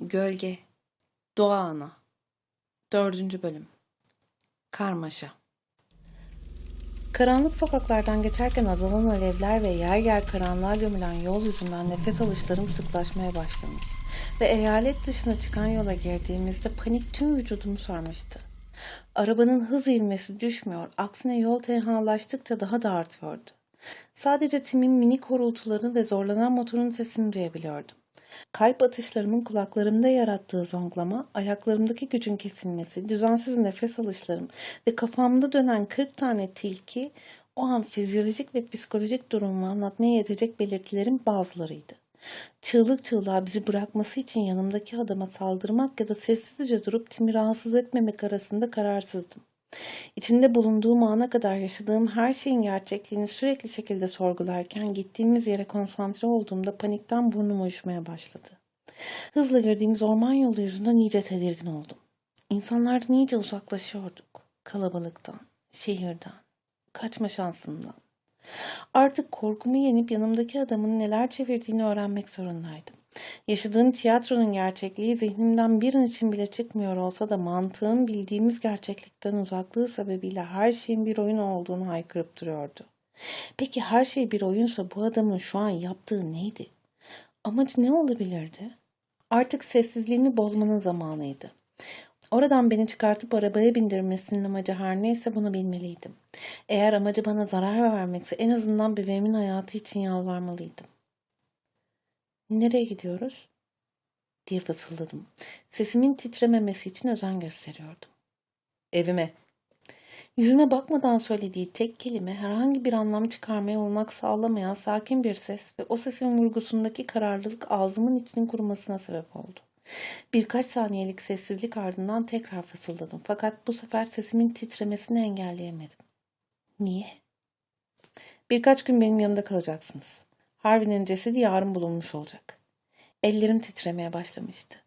Gölge Doğa Ana 4. Bölüm Karmaşa Karanlık sokaklardan geçerken azalan alevler ve yer yer karanlığa gömülen yol yüzünden nefes alışlarım sıklaşmaya başlamış ve eyalet dışına çıkan yola girdiğimizde panik tüm vücudumu sarmıştı. Arabanın hız ivmesi düşmüyor, aksine yol tenhalaştıkça daha da artıyordu. Sadece Tim'in minik horultularını ve zorlanan motorun sesini duyabiliyordum. Kalp atışlarımın kulaklarımda yarattığı zonklama, ayaklarımdaki gücün kesilmesi, düzensiz nefes alışlarım ve kafamda dönen 40 tane tilki o an fizyolojik ve psikolojik durumumu anlatmaya yetecek belirtilerin bazılarıydı. Çığlık çığlığa bizi bırakması için yanımdaki adama saldırmak ya da sessizce durup Tim'i rahatsız etmemek arasında kararsızdım. İçinde bulunduğum ana kadar yaşadığım her şeyin gerçekliğini sürekli şekilde sorgularken gittiğimiz yere konsantre olduğumda panikten burnum uyuşmaya başladı. Hızla girdiğimiz orman yolu yüzünden iyice tedirgin oldum. İnsanlardan iyice uzaklaşıyorduk. Kalabalıktan, şehirden, kaçma şansından. Artık korkumu yenip yanımdaki adamın neler çevirdiğini öğrenmek zorundaydım. Yaşadığım tiyatronun gerçekliği zihnimden bir an için bile çıkmıyor olsa da mantığım bildiğimiz gerçeklikten uzaklığı sebebiyle her şeyin bir oyun olduğunu haykırıp duruyordu. Peki her şey bir oyunsa bu adamın şu an yaptığı neydi? Amacı ne olabilirdi? Artık sessizliğimi bozmanın zamanıydı. Oradan beni çıkartıp arabaya bindirmesinin amacı her neyse bunu bilmeliydim. Eğer amacı bana zarar vermekse en azından bebeğimin hayatı için yalvarmalıydım. Nereye gidiyoruz? diye fısıldadım. Sesimin titrememesi için özen gösteriyordum. Evime. Yüzüme bakmadan söylediği tek kelime herhangi bir anlam çıkarmaya olmak sağlamayan sakin bir ses ve o sesin vurgusundaki kararlılık ağzımın içinin kurumasına sebep oldu. Birkaç saniyelik sessizlik ardından tekrar fısıldadım fakat bu sefer sesimin titremesini engelleyemedim. Niye? Birkaç gün benim yanımda kalacaksınız. Harvey'nin cesedi yarın bulunmuş olacak. Ellerim titremeye başlamıştı.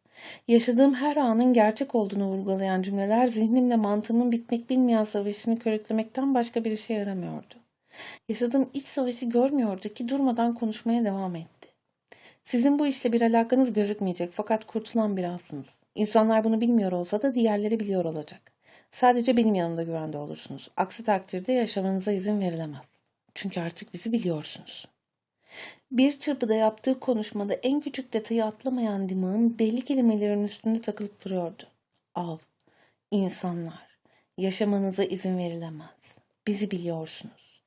Yaşadığım her anın gerçek olduğunu vurgulayan cümleler zihnimle mantığımın bitmek bilmeyen savaşını körüklemekten başka bir işe yaramıyordu. Yaşadığım iç savaşı görmüyordu ki durmadan konuşmaya devam etti. Sizin bu işle bir alakanız gözükmeyecek fakat kurtulan birasınız. İnsanlar bunu bilmiyor olsa da diğerleri biliyor olacak. Sadece benim yanımda güvende olursunuz. Aksi takdirde yaşamanıza izin verilemez. Çünkü artık bizi biliyorsunuz. Bir çırpıda yaptığı konuşmada en küçük detayı atlamayan dimağım belli kelimelerin üstünde takılıp duruyordu. Av, insanlar, yaşamanıza izin verilemez. Bizi biliyorsunuz.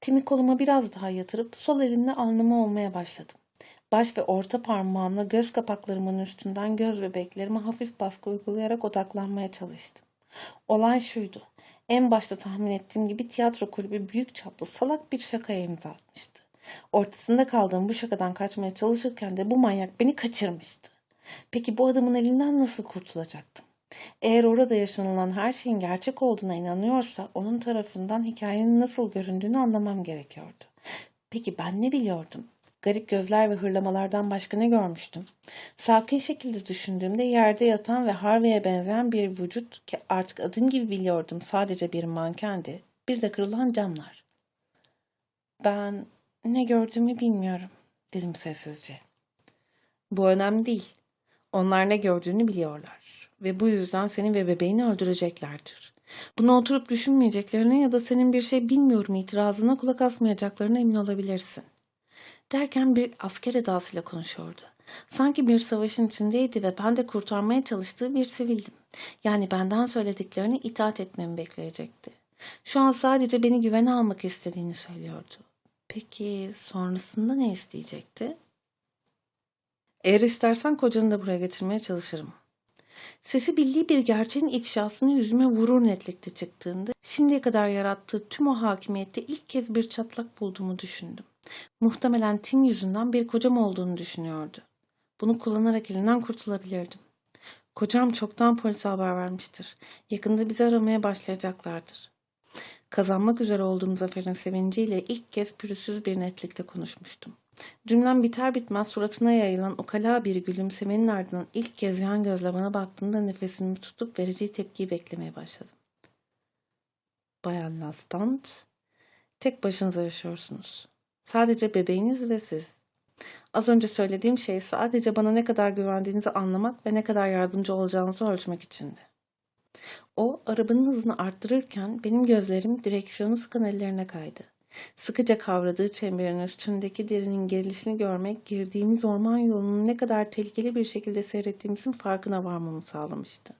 Timi koluma biraz daha yatırıp sol elimle alnıma olmaya başladım. Baş ve orta parmağımla göz kapaklarımın üstünden göz bebeklerime hafif baskı uygulayarak odaklanmaya çalıştım. Olay şuydu. En başta tahmin ettiğim gibi tiyatro kulübü büyük çaplı salak bir şakaya imza atmıştı. Ortasında kaldığım bu şakadan kaçmaya çalışırken de bu manyak beni kaçırmıştı. Peki bu adamın elinden nasıl kurtulacaktım? Eğer orada yaşanılan her şeyin gerçek olduğuna inanıyorsa onun tarafından hikayenin nasıl göründüğünü anlamam gerekiyordu. Peki ben ne biliyordum? Garip gözler ve hırlamalardan başka ne görmüştüm? Sakin şekilde düşündüğümde yerde yatan ve Harvey'e benzeyen bir vücut ki artık adım gibi biliyordum sadece bir mankendi. Bir de kırılan camlar. Ben ne gördüğümü bilmiyorum, dedim sessizce. Bu önemli değil. Onlar ne gördüğünü biliyorlar. Ve bu yüzden seni ve bebeğini öldüreceklerdir. Bunu oturup düşünmeyeceklerine ya da senin bir şey bilmiyorum itirazına kulak asmayacaklarına emin olabilirsin. Derken bir asker edasıyla konuşuyordu. Sanki bir savaşın içindeydi ve ben de kurtarmaya çalıştığı bir sivildim. Yani benden söylediklerini itaat etmemi bekleyecekti. Şu an sadece beni güvene almak istediğini söylüyordu. Peki sonrasında ne isteyecekti? Eğer istersen kocanı da buraya getirmeye çalışırım. Sesi bildiği bir gerçeğin ifşasını yüzüme vurur netlikte çıktığında şimdiye kadar yarattığı tüm o hakimiyette ilk kez bir çatlak bulduğumu düşündüm. Muhtemelen Tim yüzünden bir kocam olduğunu düşünüyordu. Bunu kullanarak elinden kurtulabilirdim. Kocam çoktan polise haber vermiştir. Yakında bizi aramaya başlayacaklardır. Kazanmak üzere olduğum zaferin sevinciyle ilk kez pürüzsüz bir netlikte konuşmuştum. Cümlem biter bitmez suratına yayılan o kala bir gülümsemenin ardından ilk kez yan gözle bana baktığında nefesimi tutup vereceği tepkiyi beklemeye başladım. Bayan Lastant, tek başınıza yaşıyorsunuz. Sadece bebeğiniz ve siz. Az önce söylediğim şey sadece bana ne kadar güvendiğinizi anlamak ve ne kadar yardımcı olacağınızı ölçmek içindi. O arabanın hızını arttırırken benim gözlerim direksiyonu sıkan ellerine kaydı. Sıkıca kavradığı çemberin üstündeki derinin gerilişini görmek, girdiğimiz orman yolunun ne kadar tehlikeli bir şekilde seyrettiğimizin farkına varmamı sağlamıştı.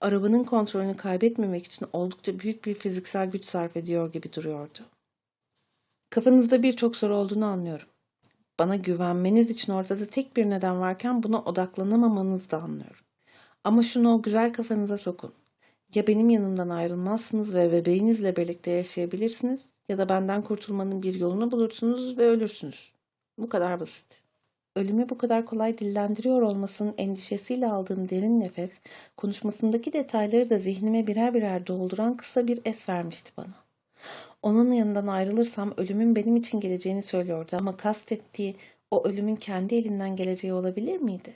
Arabanın kontrolünü kaybetmemek için oldukça büyük bir fiziksel güç sarf ediyor gibi duruyordu. Kafanızda birçok soru olduğunu anlıyorum. Bana güvenmeniz için ortada tek bir neden varken buna odaklanamamanızı da anlıyorum. Ama şunu o güzel kafanıza sokun. Ya benim yanımdan ayrılmazsınız ve bebeğinizle birlikte yaşayabilirsiniz ya da benden kurtulmanın bir yolunu bulursunuz ve ölürsünüz. Bu kadar basit. Ölümü bu kadar kolay dillendiriyor olmasının endişesiyle aldığım derin nefes, konuşmasındaki detayları da zihnime birer birer dolduran kısa bir es vermişti bana. Onun yanından ayrılırsam ölümün benim için geleceğini söylüyordu ama kastettiği o ölümün kendi elinden geleceği olabilir miydi?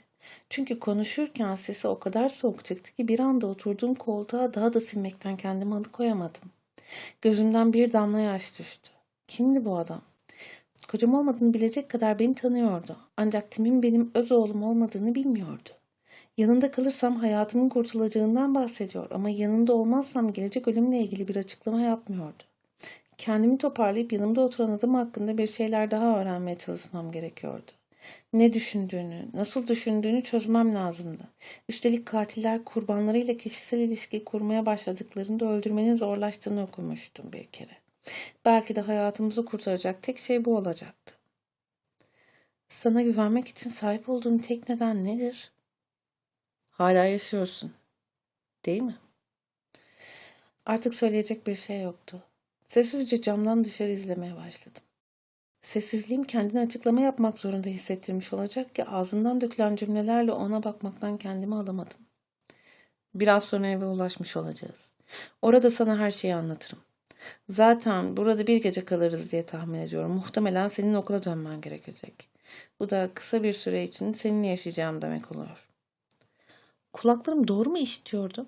Çünkü konuşurken sesi o kadar soğuk çıktı ki bir anda oturduğum koltuğa daha da silmekten kendimi alıkoyamadım. Gözümden bir damla yaş düştü. Kimdi bu adam? Kocam olmadığını bilecek kadar beni tanıyordu. Ancak Tim'in benim öz oğlum olmadığını bilmiyordu. Yanında kalırsam hayatımın kurtulacağından bahsediyor ama yanında olmazsam gelecek ölümle ilgili bir açıklama yapmıyordu. Kendimi toparlayıp yanımda oturan adam hakkında bir şeyler daha öğrenmeye çalışmam gerekiyordu. Ne düşündüğünü, nasıl düşündüğünü çözmem lazımdı. Üstelik katiller kurbanlarıyla kişisel ilişki kurmaya başladıklarında öldürmenin zorlaştığını okumuştum bir kere. Belki de hayatımızı kurtaracak tek şey bu olacaktı. Sana güvenmek için sahip olduğum tek neden nedir? Hala yaşıyorsun. Değil mi? Artık söyleyecek bir şey yoktu. Sessizce camdan dışarı izlemeye başladım. Sessizliğim kendine açıklama yapmak zorunda hissettirmiş olacak ki ağzından dökülen cümlelerle ona bakmaktan kendimi alamadım. Biraz sonra eve ulaşmış olacağız. Orada sana her şeyi anlatırım. Zaten burada bir gece kalırız diye tahmin ediyorum. Muhtemelen senin okula dönmen gerekecek. Bu da kısa bir süre için seninle yaşayacağım demek oluyor. Kulaklarım doğru mu işitiyordu?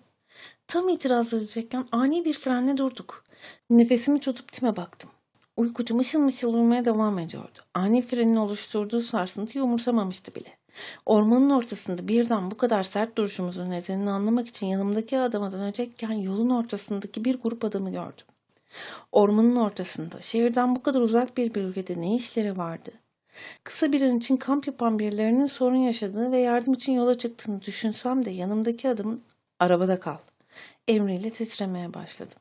Tam itiraz edecekken ani bir frenle durduk. Nefesimi tutup Tim'e baktım. Uykucu mışıl mışıl uyumaya devam ediyordu. Ani frenin oluşturduğu sarsıntıyı umursamamıştı bile. Ormanın ortasında birden bu kadar sert duruşumuzun nedenini anlamak için yanımdaki adama dönecekken yolun ortasındaki bir grup adamı gördüm. Ormanın ortasında, şehirden bu kadar uzak bir bölgede ne işleri vardı? Kısa bir an için kamp yapan birilerinin sorun yaşadığını ve yardım için yola çıktığını düşünsem de yanımdaki adamın arabada kal emriyle titremeye başladım.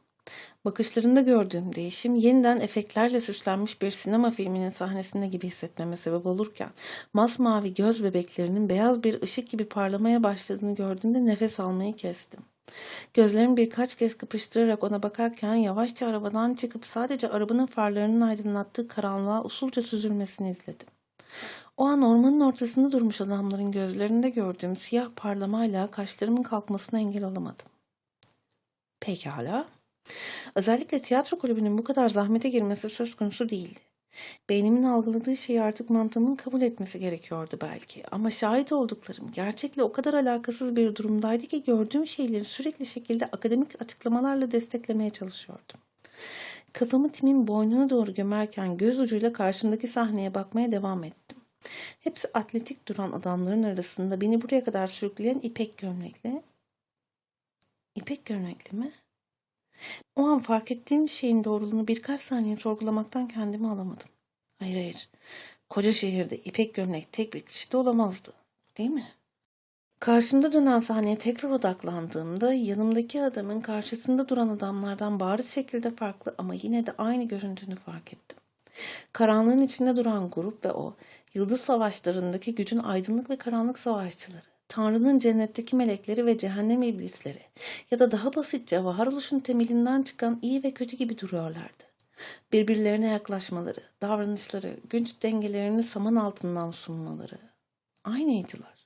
Bakışlarında gördüğüm değişim yeniden efektlerle süslenmiş bir sinema filminin sahnesinde gibi hissetmeme sebep olurken masmavi göz bebeklerinin beyaz bir ışık gibi parlamaya başladığını gördüğümde nefes almayı kestim. Gözlerimi birkaç kez kıpıştırarak ona bakarken yavaşça arabadan çıkıp sadece arabanın farlarının aydınlattığı karanlığa usulca süzülmesini izledim. O an ormanın ortasında durmuş adamların gözlerinde gördüğüm siyah parlamayla kaşlarımın kalkmasına engel olamadım. Pekala. Özellikle tiyatro kulübünün bu kadar zahmete girmesi söz konusu değildi. Beynimin algıladığı şeyi artık mantığımın kabul etmesi gerekiyordu belki. Ama şahit olduklarım gerçekle o kadar alakasız bir durumdaydı ki gördüğüm şeyleri sürekli şekilde akademik açıklamalarla desteklemeye çalışıyordum. Kafamı Tim'in boynuna doğru gömerken göz ucuyla karşımdaki sahneye bakmaya devam ettim. Hepsi atletik duran adamların arasında beni buraya kadar sürükleyen ipek gömlekli. İpek gömlekli mi? O an fark ettiğim şeyin doğruluğunu birkaç saniye sorgulamaktan kendimi alamadım. Hayır hayır. Koca şehirde ipek gömlek tek bir kişi de olamazdı. Değil mi? Karşımda dönen sahneye tekrar odaklandığımda yanımdaki adamın karşısında duran adamlardan bariz şekilde farklı ama yine de aynı göründüğünü fark ettim. Karanlığın içinde duran grup ve o, yıldız savaşlarındaki gücün aydınlık ve karanlık savaşçıları. Tanrı'nın cennetteki melekleri ve cehennem iblisleri ya da daha basitçe varoluşun temelinden çıkan iyi ve kötü gibi duruyorlardı. Birbirlerine yaklaşmaları, davranışları, güç dengelerini saman altından sunmaları aynıydılar.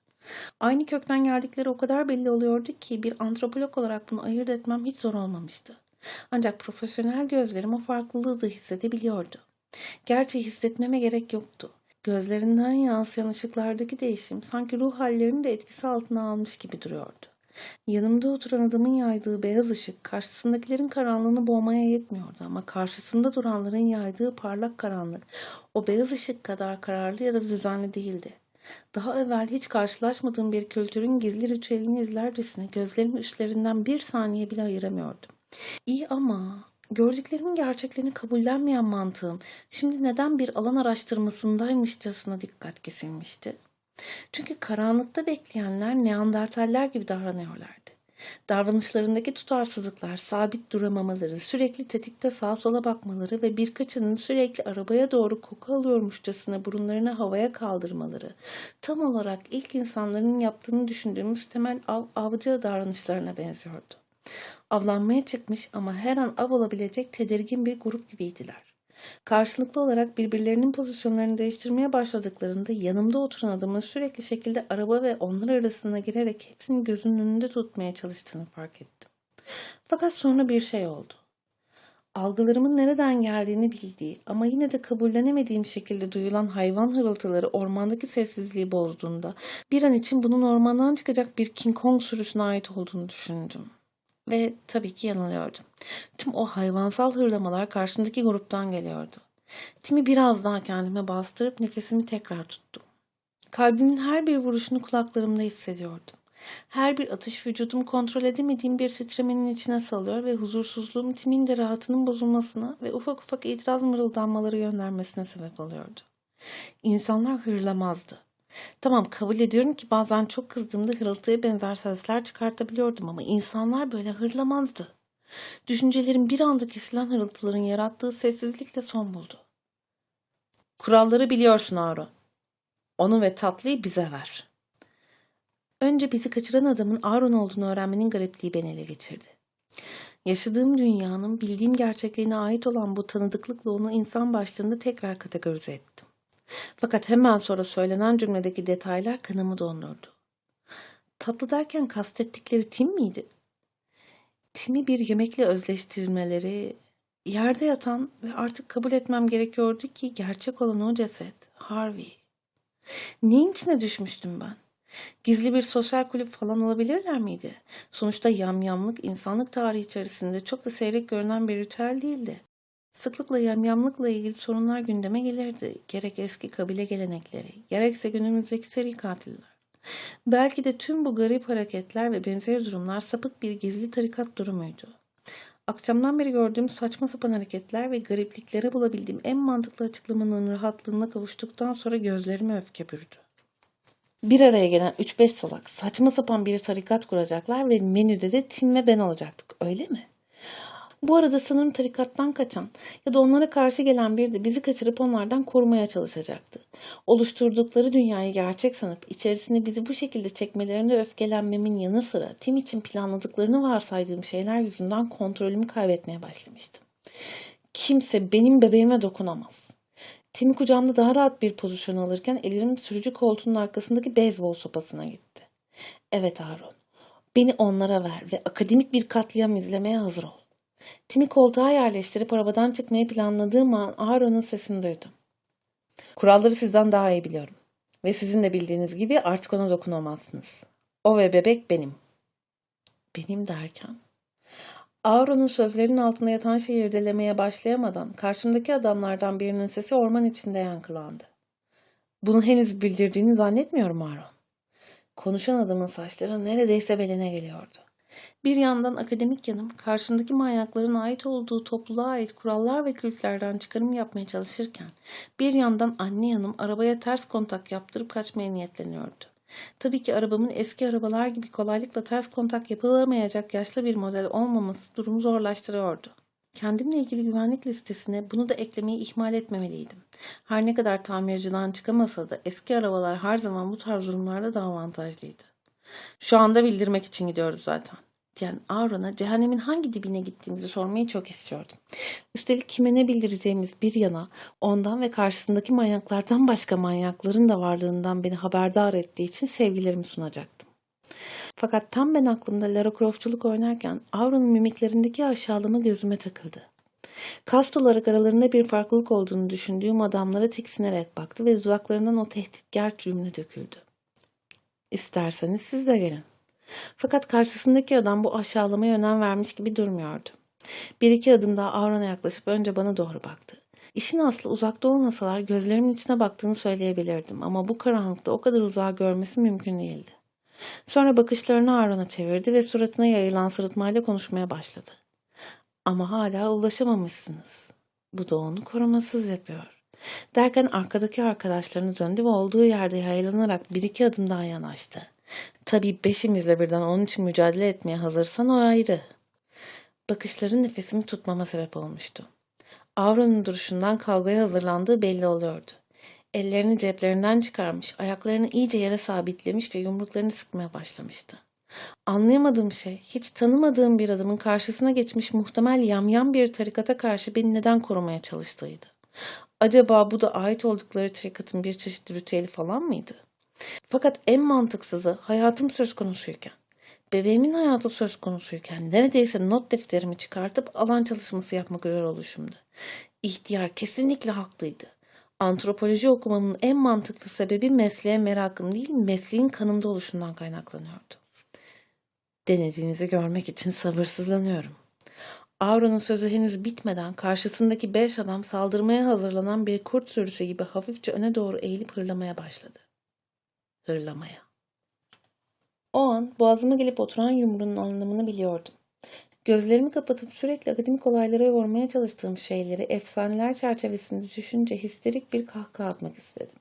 Aynı kökten geldikleri o kadar belli oluyordu ki bir antropolog olarak bunu ayırt etmem hiç zor olmamıştı. Ancak profesyonel gözlerim o farklılığı da hissedebiliyordu. Gerçi hissetmeme gerek yoktu. Gözlerinden yansıyan ışıklardaki değişim sanki ruh hallerini de etkisi altına almış gibi duruyordu. Yanımda oturan adamın yaydığı beyaz ışık karşısındakilerin karanlığını boğmaya yetmiyordu ama karşısında duranların yaydığı parlak karanlık o beyaz ışık kadar kararlı ya da düzenli değildi. Daha evvel hiç karşılaşmadığım bir kültürün gizli ritüelini izlercesine gözlerimi üstlerinden bir saniye bile ayıramıyordum. İyi ama gördüklerimin gerçekliğini kabullenmeyen mantığım şimdi neden bir alan araştırmasındaymışçasına dikkat kesilmişti? Çünkü karanlıkta bekleyenler Neandertaller gibi davranıyorlardı. Davranışlarındaki tutarsızlıklar, sabit duramamaları, sürekli tetikte sağa sola bakmaları ve birkaçının sürekli arabaya doğru koku alıyormuşçasına burunlarını havaya kaldırmaları, tam olarak ilk insanların yaptığını düşündüğümüz temel av avcı davranışlarına benziyordu. Avlanmaya çıkmış ama her an av olabilecek tedirgin bir grup gibiydiler. Karşılıklı olarak birbirlerinin pozisyonlarını değiştirmeye başladıklarında yanımda oturan adamın sürekli şekilde araba ve onlar arasına girerek hepsini gözünün önünde tutmaya çalıştığını fark ettim. Fakat sonra bir şey oldu. Algılarımın nereden geldiğini bildiği ama yine de kabullenemediğim şekilde duyulan hayvan hırıltıları ormandaki sessizliği bozduğunda bir an için bunun ormandan çıkacak bir King Kong sürüsüne ait olduğunu düşündüm. Ve tabii ki yanılıyordum. Tüm o hayvansal hırlamalar karşımdaki gruptan geliyordu. Timi biraz daha kendime bastırıp nefesimi tekrar tuttum. Kalbimin her bir vuruşunu kulaklarımda hissediyordum. Her bir atış vücudumu kontrol edemediğim bir titremenin içine salıyor ve huzursuzluğum timin de rahatının bozulmasına ve ufak ufak itiraz mırıldanmaları göndermesine sebep oluyordu. İnsanlar hırlamazdı. Tamam kabul ediyorum ki bazen çok kızdığımda hırıltıya benzer sesler çıkartabiliyordum ama insanlar böyle hırlamazdı. Düşüncelerim bir anda kesilen hırıltıların yarattığı sessizlikle son buldu. Kuralları biliyorsun Aaron. Onu ve tatlıyı bize ver. Önce bizi kaçıran adamın Aaron olduğunu öğrenmenin garipliği beni ele geçirdi. Yaşadığım dünyanın bildiğim gerçekliğine ait olan bu tanıdıklıkla onu insan başlığında tekrar kategorize ettim. Fakat hemen sonra söylenen cümledeki detaylar kanımı dondurdu. Tatlı derken kastettikleri Tim miydi? Tim'i bir yemekle özleştirmeleri, yerde yatan ve artık kabul etmem gerekiyordu ki gerçek olan o ceset, Harvey. Neyin içine düşmüştüm ben? Gizli bir sosyal kulüp falan olabilirler miydi? Sonuçta yamyamlık insanlık tarihi içerisinde çok da seyrek görünen bir ritüel değildi. Sıklıkla yamyamlıkla ilgili sorunlar gündeme gelirdi. Gerek eski kabile gelenekleri, gerekse günümüzdeki seri katiller. Belki de tüm bu garip hareketler ve benzer durumlar sapık bir gizli tarikat durumuydu. Akşamdan beri gördüğüm saçma sapan hareketler ve garipliklere bulabildiğim en mantıklı açıklamanın rahatlığına kavuştuktan sonra gözlerime öfke bürüdü. Bir araya gelen 3-5 salak saçma sapan bir tarikat kuracaklar ve menüde de Tim ve ben olacaktık öyle mi? Bu arada sanırım tarikattan kaçan ya da onlara karşı gelen biri de bizi kaçırıp onlardan korumaya çalışacaktı. Oluşturdukları dünyayı gerçek sanıp içerisine bizi bu şekilde çekmelerine öfkelenmemin yanı sıra Tim için planladıklarını varsaydığım şeyler yüzünden kontrolümü kaybetmeye başlamıştım. Kimse benim bebeğime dokunamaz. Tim kucağımda daha rahat bir pozisyon alırken ellerim sürücü koltuğunun arkasındaki beyzbol sopasına gitti. Evet Aaron, beni onlara ver ve akademik bir katliam izlemeye hazır ol. Tim'i koltuğa yerleştirip arabadan çıkmayı planladığım an Aaron'un sesini duydum. Kuralları sizden daha iyi biliyorum. Ve sizin de bildiğiniz gibi artık ona dokunamazsınız. O ve bebek benim. Benim derken? Aaron'un sözlerinin altında yatan şeyi irdelemeye başlayamadan karşımdaki adamlardan birinin sesi orman içinde yankılandı. Bunu henüz bildirdiğini zannetmiyorum Aaron. Konuşan adamın saçları neredeyse beline geliyordu. Bir yandan akademik yanım karşımdaki manyakların ait olduğu topluluğa ait kurallar ve kültlerden çıkarım yapmaya çalışırken bir yandan anne yanım arabaya ters kontak yaptırıp kaçmaya niyetleniyordu. Tabii ki arabamın eski arabalar gibi kolaylıkla ters kontak yapılamayacak yaşlı bir model olmaması durumu zorlaştırıyordu. Kendimle ilgili güvenlik listesine bunu da eklemeyi ihmal etmemeliydim. Her ne kadar tamirciden çıkamasa da eski arabalar her zaman bu tarz durumlarda daha avantajlıydı. Şu anda bildirmek için gidiyoruz zaten diyen Aaron'a cehennemin hangi dibine gittiğimizi sormayı çok istiyordum. Üstelik kime ne bildireceğimiz bir yana ondan ve karşısındaki manyaklardan başka manyakların da varlığından beni haberdar ettiği için sevgilerimi sunacaktım. Fakat tam ben aklımda Lara Croft'culuk oynarken Aaron'un mimiklerindeki aşağılama gözüme takıldı. Kast olarak aralarında bir farklılık olduğunu düşündüğüm adamlara tiksinerek baktı ve dudaklarından o tehditkar cümle döküldü. İsterseniz siz de gelin. Fakat karşısındaki adam bu aşağılamaya önem vermiş gibi durmuyordu. Bir iki adım daha Avron'a yaklaşıp önce bana doğru baktı. İşin aslı uzakta olmasalar gözlerimin içine baktığını söyleyebilirdim ama bu karanlıkta o kadar uzağa görmesi mümkün değildi. Sonra bakışlarını Aaron'a çevirdi ve suratına yayılan sırıtmayla konuşmaya başladı. Ama hala ulaşamamışsınız. Bu da onu korumasız yapıyor. Derken arkadaki arkadaşlarına döndü ve olduğu yerde yaylanarak bir iki adım daha yanaştı. Tabii beşimizle birden onun için mücadele etmeye hazırsan o ayrı. Bakışları nefesimi tutmama sebep olmuştu. Avron'un duruşundan kavgaya hazırlandığı belli oluyordu. Ellerini ceplerinden çıkarmış, ayaklarını iyice yere sabitlemiş ve yumruklarını sıkmaya başlamıştı. Anlayamadığım şey, hiç tanımadığım bir adamın karşısına geçmiş muhtemel yamyam bir tarikata karşı beni neden korumaya çalıştığıydı. Acaba bu da ait oldukları tarikatın bir çeşit ritüeli falan mıydı? Fakat en mantıksızı hayatım söz konusuyken, bebeğimin hayatı söz konusuyken neredeyse not defterimi çıkartıp alan çalışması yapmak üzere oluşumdu. İhtiyar kesinlikle haklıydı. Antropoloji okumamın en mantıklı sebebi mesleğe merakım değil, mesleğin kanımda oluşundan kaynaklanıyordu. Denediğinizi görmek için sabırsızlanıyorum. Auron'un sözü henüz bitmeden karşısındaki beş adam saldırmaya hazırlanan bir kurt sürüsü gibi hafifçe öne doğru eğilip hırlamaya başladı. Hırlamaya. O an boğazıma gelip oturan yumruğun anlamını biliyordum. Gözlerimi kapatıp sürekli akademik olaylara yormaya çalıştığım şeyleri efsaneler çerçevesinde düşünce histerik bir kahkaha atmak istedim.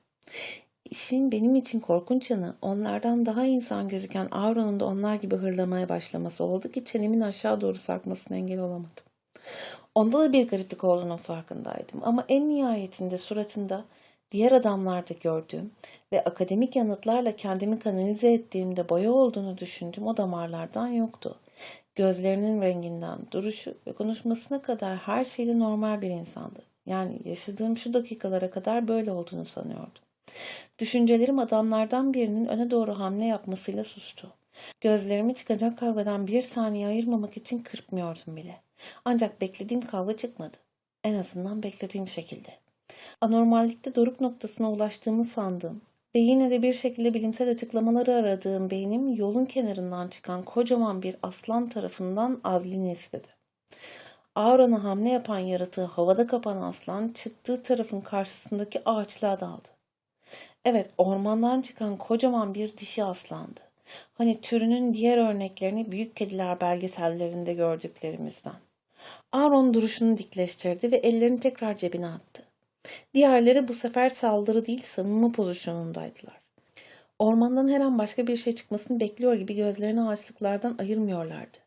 İşin benim için korkunç yanı onlardan daha insan gözüken Auron'un da onlar gibi hırlamaya başlaması oldu ki çenemin aşağı doğru sarkmasına engel olamadım. Onda da bir gariplik olduğunun farkındaydım ama en nihayetinde suratında diğer adamlarda gördüğüm ve akademik yanıtlarla kendimi kanalize ettiğimde boya olduğunu düşündüğüm o damarlardan yoktu. Gözlerinin renginden, duruşu ve konuşmasına kadar her şeyle normal bir insandı. Yani yaşadığım şu dakikalara kadar böyle olduğunu sanıyordum. Düşüncelerim adamlardan birinin öne doğru hamle yapmasıyla sustu. Gözlerimi çıkacak kavgadan bir saniye ayırmamak için kırpmıyordum bile. Ancak beklediğim kavga çıkmadı. En azından beklediğim şekilde. Anormallikte doruk noktasına ulaştığımı sandığım ve yine de bir şekilde bilimsel açıklamaları aradığım beynim yolun kenarından çıkan kocaman bir aslan tarafından azlini istedi. Auron'a hamle yapan yaratığı havada kapan aslan çıktığı tarafın karşısındaki ağaçlığa daldı. Evet, ormandan çıkan kocaman bir dişi aslandı. Hani türünün diğer örneklerini büyük kediler belgesellerinde gördüklerimizden. Aaron duruşunu dikleştirdi ve ellerini tekrar cebine attı. Diğerleri bu sefer saldırı değil savunma pozisyonundaydılar. Ormandan her an başka bir şey çıkmasını bekliyor gibi gözlerini ağaçlıklardan ayırmıyorlardı.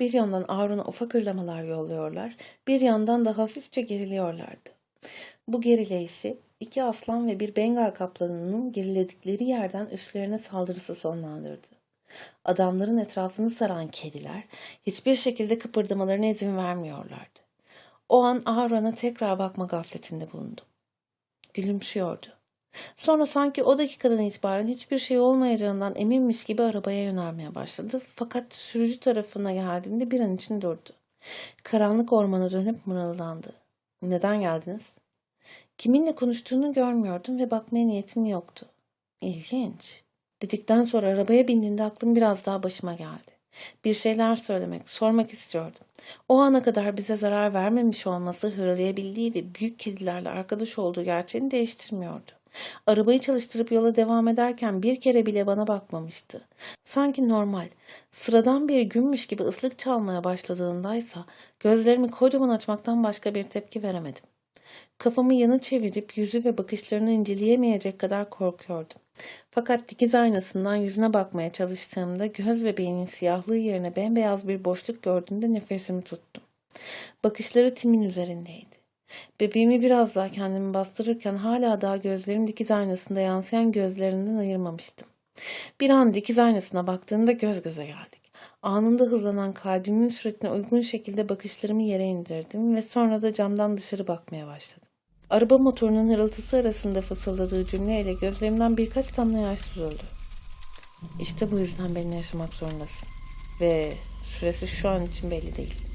Bir yandan Aaron'a ufak hırlamalar yolluyorlar, bir yandan da hafifçe geriliyorlardı. Bu gerileyişi iki aslan ve bir Bengal kaplanının geriledikleri yerden üstlerine saldırısı sonlandırdı. Adamların etrafını saran kediler hiçbir şekilde kıpırdamalarına izin vermiyorlardı. O an Aaron'a tekrar bakma gafletinde bulundum. Gülümsüyordu. Sonra sanki o dakikadan itibaren hiçbir şey olmayacağından eminmiş gibi arabaya yönelmeye başladı. Fakat sürücü tarafına geldiğinde bir an için durdu. Karanlık ormana dönüp mırıldandı. Neden geldiniz? Kiminle konuştuğunu görmüyordum ve bakmaya niyetim yoktu. İlginç. Dedikten sonra arabaya bindiğinde aklım biraz daha başıma geldi. Bir şeyler söylemek, sormak istiyordum. O ana kadar bize zarar vermemiş olması hırlayabildiği ve büyük kedilerle arkadaş olduğu gerçeğini değiştirmiyordu. Arabayı çalıştırıp yola devam ederken bir kere bile bana bakmamıştı. Sanki normal, sıradan bir günmüş gibi ıslık çalmaya başladığındaysa gözlerimi kocaman açmaktan başka bir tepki veremedim. Kafamı yana çevirip yüzü ve bakışlarını inceleyemeyecek kadar korkuyordum. Fakat dikiz aynasından yüzüne bakmaya çalıştığımda göz bebeğinin siyahlığı yerine bembeyaz bir boşluk gördüğümde nefesimi tuttum. Bakışları Tim'in üzerindeydi. Bebeğimi biraz daha kendimi bastırırken hala daha gözlerim dikiz aynasında yansıyan gözlerinden ayırmamıştım. Bir an dikiz aynasına baktığında göz göze geldik. Anında hızlanan kalbimin süretine uygun şekilde bakışlarımı yere indirdim ve sonra da camdan dışarı bakmaya başladım. Araba motorunun hırıltısı arasında fısıldadığı cümleyle gözlerimden birkaç damla yaş süzüldü. İşte bu yüzden benimle yaşamak zorundasın. Ve süresi şu an için belli değil.